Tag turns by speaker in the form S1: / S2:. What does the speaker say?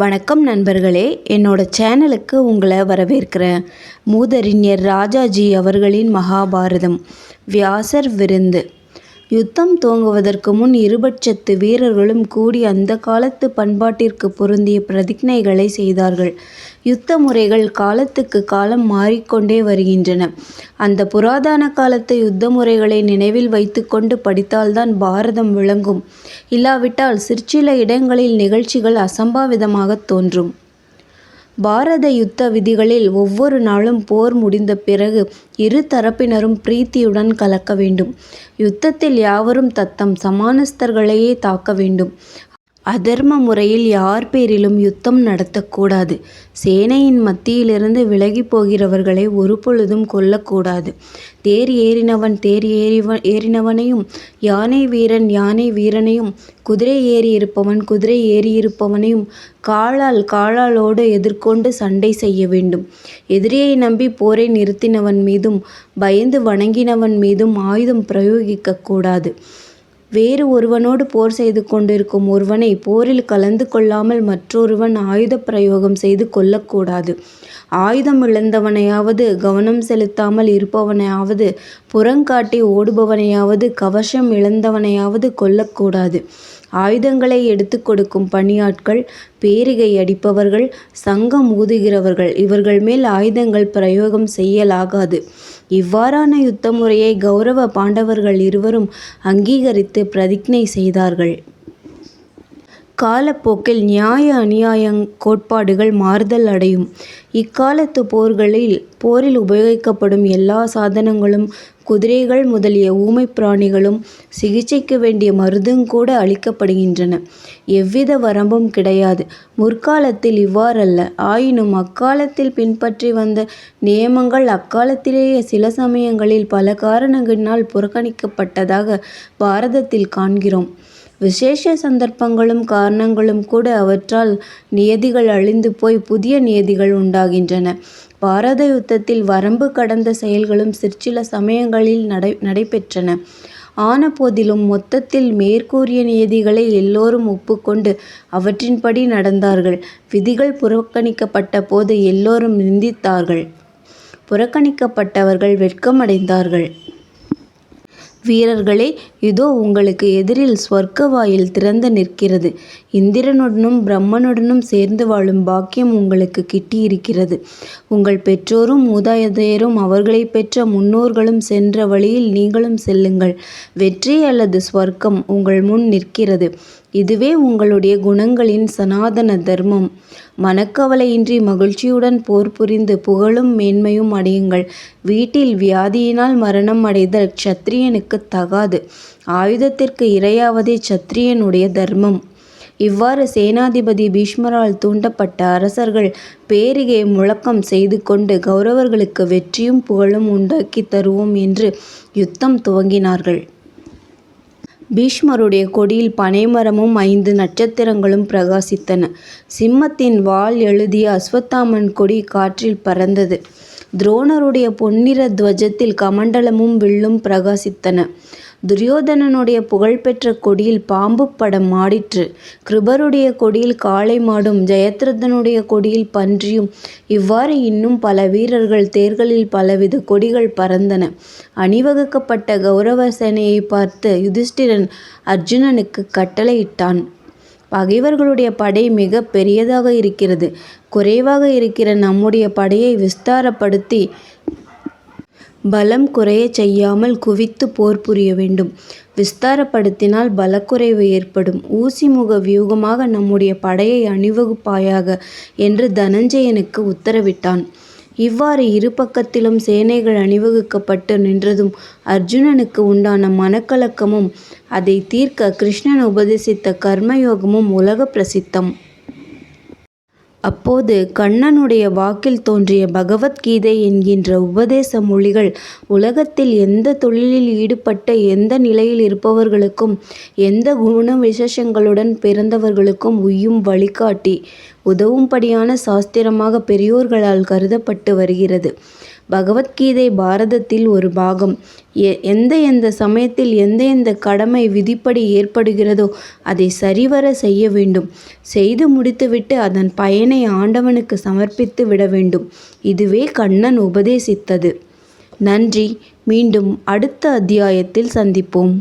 S1: வணக்கம் நண்பர்களே. என்னோட சேனலுக்கு உங்களை வரவேற்கிறேன். மூதறிஞர் ராஜாஜி அவர்களின் மகாபாரதம். வியாசர் விருந்து. யுத்தம் துவங்குவதற்கு முன் இருபட்சத்து வீரர்களும் கூடி அந்த காலத்து பண்பாட்டிற்கு பொருந்திய பிரதிஜைகளை செய்தார்கள். யுத்த முறைகள் காலத்துக்கு காலம் மாறிக்கொண்டே வருகின்றன. அந்த புராதன காலத்து யுத்த முறைகளை நினைவில் வைத்துக்கொண்டு படித்தால்தான் பாரதம் விளங்கும். இல்லாவிட்டால் சிற்சில இடங்களில் நிகழ்ச்சிகள் அசம்பாவிதமாக தோன்றும். பாரத யுத்த விதிகளில் ஒவ்வொரு நாளும் போர் முடிந்த பிறகு இரு தரப்பினரும் பிரீத்தியுடன் கலக்க வேண்டும். யுத்தத்தில் யாவரும் தத்தம் சமானஸ்தர்களையே தாக்க வேண்டும். அதர்ம முறையில் யார் பேரிலும் யுத்தம் நடத்தக்கூடாது. சேனையின் மத்தியிலிருந்து விலகிப் போகிறவர்களை ஒருபொழுதும் கொல்லக்கூடாது. தேர் ஏறினவன் தேர் ஏறிவ ஏறினவனையும் யானை வீரன் யானை வீரனையும் குதிரை ஏறியிருப்பவன் குதிரை ஏறியிருப்பவனையும் காலால் காலாலோடு எதிர்கொண்டு சண்டை செய்ய வேண்டும். எதிரியை நம்பி போரை நிறுத்தினவன் மீதும் பயந்து வணங்கினவன் மீதும் ஆயுதம் பிரயோகிக்கக் கூடாது வேறு ஒருவனோடு போர் செய்து கொண்டிருக்கும் ஒருவனை போரில் கலந்து கொள்ளாமல் மற்றொருவன் ஆயுதப் பிரயோகம் செய்து கொல்லக்கூடாது. ஆயுதம் இழந்தவனையாவது கவனம் செலுத்தாமல் இருப்பவனையாவது புறங்காட்டி ஓடுபவனையாவது கவசம் இழந்தவனையாவது கொல்லக்கூடாது. ஆயுதங்களை எடுத்து கொடுக்கும் பணியாட்கள் பேரிகை அடிப்பவர்கள் சங்கம் ஊதுகிறவர்கள் இவர்கள் மேல் ஆயுதங்கள் பிரயோகம் செய்யலாகாது. இவ்வாறான யுத்த முறையை கௌரவ பாண்டவர்கள் இருவரும் அங்கீகரித்து பிரதிஜை செய்தார்கள். காலப்போக்கில் நியாய அநியாயங் கோட்பாடுகள் மாறுதல் அடையும். இக்காலத்து போர்களில் போரில் உபயோகிக்கப்படும் எல்லா சாதனங்களும் குதிரைகள் முதலிய ஊமை பிராணிகளும் சிகிச்சைக்கு வேண்டிய மருந்துங்கூட அளிக்கப்படுகின்றன. எவ்வித வரம்பும் கிடையாது. முற்காலத்தில் இவ்வாறல்ல. ஆயினும் அக்காலத்தில் பின்பற்றி வந்த நியமங்கள் அக்காலத்திலேயே சில சமயங்களில் பல காரணங்களினால் புறக்கணிக்கப்பட்டதாக பாரதத்தில் காண்கிறோம். விசேஷ சந்தர்ப்பங்களும் காரணங்களும் கூட அவற்றால் நியதிகள் அழிந்து போய் புதிய நியதிகள் உண்டாகின்றன. பாரத யுத்தத்தில் வரம்பு கடந்த செயல்களும் சிற்சில சமயங்களில் நடை நடைபெற்றன. ஆனபோதிலும் மொத்தத்தில் மேற்கூறிய நியதிகளை எல்லோரும் ஒப்புக்கொண்டு அவற்றின்படி நடந்தார்கள். விதிகள் புறக்கணிக்கப்பட்ட போது எல்லோரும் நிந்தித்தார்கள். புறக்கணிக்கப்பட்டவர்கள் வெட்கமடைந்தார்கள். வீரர்களே இதோ உங்களுக்கு எதிரில் ஸ்வர்க்க வாயில் திறந்து நிற்கிறது. இந்திரனுடனும் பிரம்மனுடனும் சேர்ந்து வாழும் பாக்கியம் உங்களுக்கு கிட்டியிருக்கிறது. உங்கள் பெற்றோரும் மூதாதையரும் அவர்களை பெற்ற முன்னோர்களும் சென்ற வழியில் நீங்களும் செல்லுங்கள். வெற்றி அல்லது ஸ்வர்க்கம் உங்கள் முன் நிற்கிறது. இதுவே உங்களுடைய குணங்களின் சனாதன தர்மம். மனக்கவலையின்றி மகிழ்ச்சியுடன் போர் புரிந்து புகழும் மேன்மையும் அடையுங்கள். வீட்டில் வியாதியினால் மரணம் அடைதல் சத்திரியனுக்கு தகாது. ஆயுதத்திற்கு இரையாவதே சத்திரியனுடைய தர்மம். இவ்வாறு சேனாதிபதி பீஷ்மரால் தூண்டப்பட்ட அரசர்கள் பேரிகை முழக்கம் செய்து கொண்டு கௌரவர்களுக்கு வெற்றியும் புகழும் உண்டாக்கி தருவோம் என்று யுத்தம் துவங்கினார்கள். பீஷ்மருடைய கொடியில் பனைமரமும் ஐந்து நட்சத்திரங்களும் பிரகாசித்தன. சிம்மத்தின் வால் எழுதிய அஸ்வத்தாமன் கொடி காற்றில் பறந்தது. துரோணருடைய பொன்னிற துவஜத்தில் கமண்டலமும் வில்லும் பிரகாசித்தன. துரியோதனனுடைய புகழ்பெற்ற கொடியில் பாம்பு படம் ஆடிற்று கிருபருடைய கொடியில் காளை மாடும் ஜெயத்ரதனுடைய கொடியில் பன்றியும். இவ்வாறு இன்னும் பல வீரர்கள் தேர்களில் பலவித கொடிகள் பறந்தன. அணிவகுக்கப்பட்ட கௌரவ சேனையை பார்த்து யுதிஷ்டிரன் அர்ஜுனனுக்கு கட்டளையிட்டான். பகைவர்களுடைய படை மிக பெரியதாக இருக்கிறது. குறைவாக இருக்கிற நம்முடைய படையை விஸ்தாரப்படுத்தி பலம் குறையச் செய்யாமல் குவித்து போர் புரிய வேண்டும். விஸ்தாரப்படுத்தினால் பலக்குறைவு ஏற்படும். ஊசிமுக வியூகமாக நம்முடைய படையை அணிவகுப்பாயாக என்று தனஞ்சயனுக்கு உத்தரவிட்டான். இவ்வாறு இரு பக்கத்திலும் சேனைகள் அணிவகுக்கப்பட்டு நின்றதும் அர்ஜுனனுக்கு உண்டான மனக்கலக்கமும் அதை தீர்க்க கிருஷ்ணன் உபதேசித்த கர்மயோகமும் உலக பிரசித்தம். அப்போது கண்ணனுடைய வாக்கில் தோன்றிய பகவத்கீதை என்கின்ற உபதேச மொழிகள் உலகத்தில் எந்த தொழிலில் ஈடுபட்ட எந்த நிலையில் இருப்பவர்களுக்கும் எந்த குண விசேஷங்களுடன் பிறந்தவர்களுக்கும் உய்யும் வழிகாட்டி உதவும்படியான சாஸ்திரமாக பெரியோர்களால் கருதப்பட்டு வருகிறது. பகவத்கீதை பாரதத்தில் ஒரு பாகம். எ எந்த எந்த சமயத்தில் எந்த எந்த கடமை விதிப்படி ஏற்படுகிறதோ அதை சரிவர செய்ய வேண்டும். செய்து முடித்துவிட்டு அதன் பயனை ஆண்டவனுக்கு சமர்ப்பித்து விட வேண்டும். இதுவே கண்ணன் உபதேசித்தது. நன்றி. மீண்டும் அடுத்த அத்தியாயத்தில் சந்திப்போம்.